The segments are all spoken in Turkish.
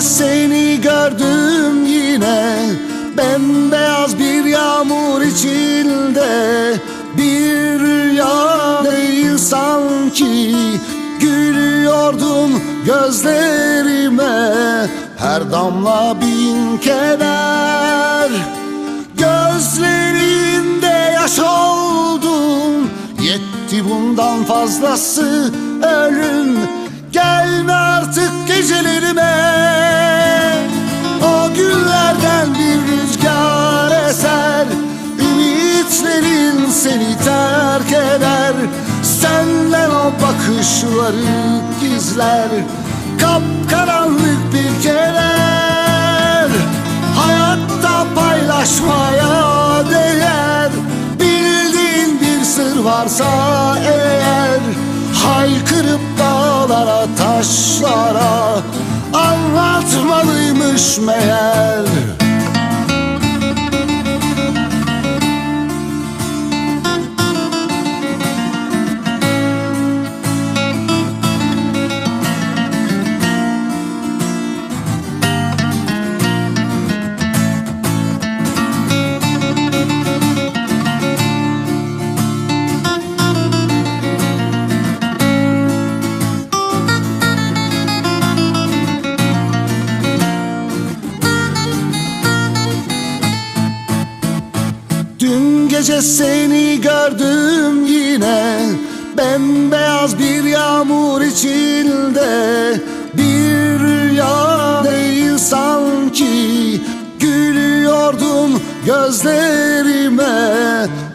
seni gördüm yine. Bembeyaz bir yağmur içinde. Bir rüya değil sanki. Gülüyordun gözlerime. Her damla bin keder. Gözlerinde yaş oldum. Yetti bundan fazlası ölüm seni terk eder. Senden o bakışları gizler. Kapkaranlık bir keder Hayatta paylaşmaya değer. Bildiğin bir sır varsa eğer Haykırıp dağlara taşlara Anlatmalıymış meğer gece seni gördüm yine. Bembeyaz bir yağmur içinde. Bir rüya değil sanki. Gülüyordun gözlerime.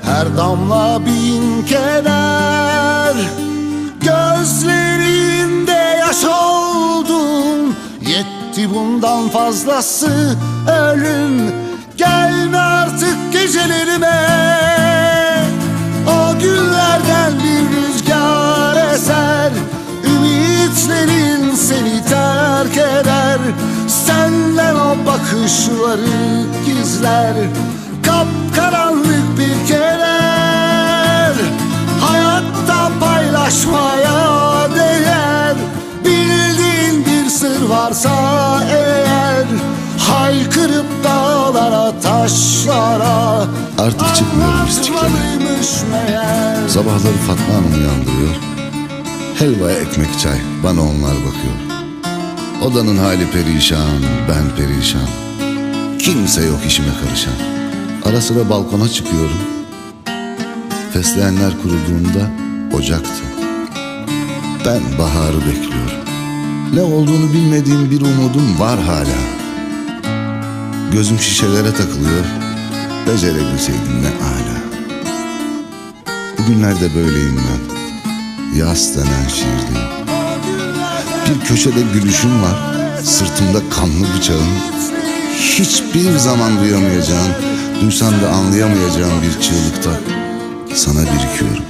Her damla bin keder. Gözlerinde yaş oldum. Yetti bundan fazlası ölüm. Gelme artık gecelerime O günlerden bir rüzgar eser. Ümitlerin seni terk eder Senden o bakışları gizler. Kapkaranlık bir keder Hayatta paylaşmaya değer. Bildiğin bir sır varsa eğer Haykırıp dağlara taşlara Artık çıkmıyorum istiklal'e. Sabahları Fatma Hanım uyandırıyor. Helva, ekmek, çay. Bana onlar bakıyor. Odanın hali perişan, ben perişan. Kimse yok işime karışan. Ara sıra balkona çıkıyorum. Fesleğenler kuruduğunda ocaktı. Ben baharı bekliyorum. Ne olduğunu bilmediğim bir umudum var hala. Gözüm şişelere takılıyor. Becerebilseydim ne âlâ. Bugünlerde böyleyim ben. Yaz denen şiirdeyim. Bir köşede gülüşüm var. Sırtımda kanlı bıçağım. Hiçbir zaman duyamayacağın, duysan da anlayamayacağın bir çığlıkta sana birikiyorum.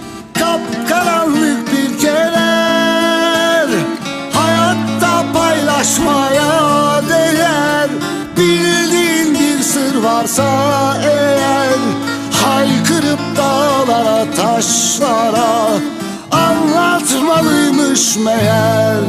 Varsa eğer Haykırıp dağlara taşlara Anlatmalıymış meğer